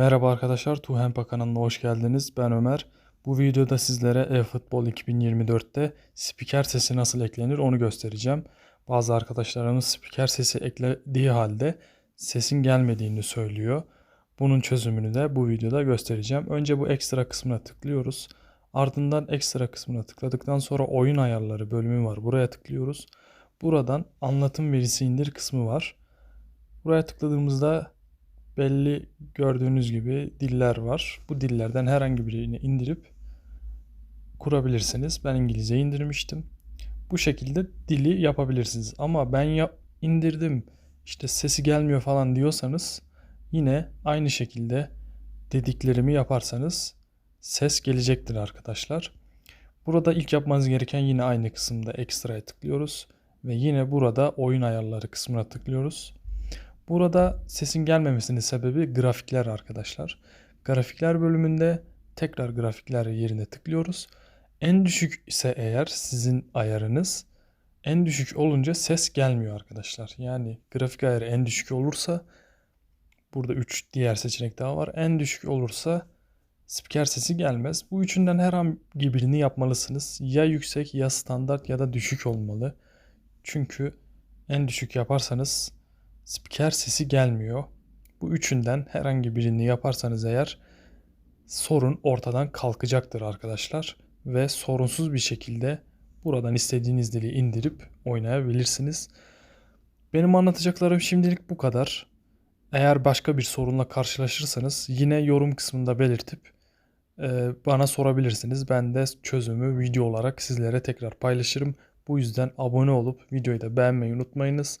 Merhaba arkadaşlar, Tuhempa kanalına hoş geldiniz. Ben Ömer. Bu videoda sizlere eFootball 2024'te spiker sesi nasıl eklenir onu göstereceğim. Bazı arkadaşlarımız spiker sesi eklediği halde sesin gelmediğini söylüyor. Bunun çözümünü de bu videoda göstereceğim. Önce bu ekstra kısmına tıklıyoruz. Ardından ekstra kısmına tıkladıktan sonra oyun ayarları bölümü var. Buraya tıklıyoruz. Buradan anlatım verisi indir kısmı var. Buraya tıkladığımızda belli gördüğünüz gibi diller var. Bu dillerden herhangi birini indirip kurabilirsiniz. Ben İngilizce indirmiştim. Bu şekilde dili yapabilirsiniz. Ama ben ya indirdim işte sesi gelmiyor falan diyorsanız yine aynı şekilde dediklerimi yaparsanız ses gelecektir arkadaşlar. Burada ilk yapmanız gereken yine aynı kısımda ekstraya tıklıyoruz ve yine burada oyun ayarları kısmına tıklıyoruz. Burada sesin gelmemesinin sebebi grafikler arkadaşlar. Grafikler bölümünde tekrar grafikler yerine tıklıyoruz. En düşük ise eğer sizin ayarınız en düşük olunca ses gelmiyor arkadaşlar. Yani grafik ayarı en düşük olursa burada 3 diğer seçenek daha var. En düşük olursa spiker sesi gelmez. Bu üçünden herhangi birini yapmalısınız. Ya yüksek ya standart ya da düşük olmalı. Çünkü en düşük yaparsanız spiker sesi gelmiyor. Bu üçünden herhangi birini yaparsanız eğer sorun ortadan kalkacaktır arkadaşlar ve sorunsuz bir şekilde buradan istediğiniz dili indirip oynayabilirsiniz. Benim anlatacaklarım şimdilik bu kadar. Eğer başka bir sorunla karşılaşırsanız yine yorum kısmında belirtip e, bana sorabilirsiniz. Ben de çözümü video olarak sizlere tekrar paylaşırım. Bu yüzden abone olup videoyu da beğenmeyi unutmayınız.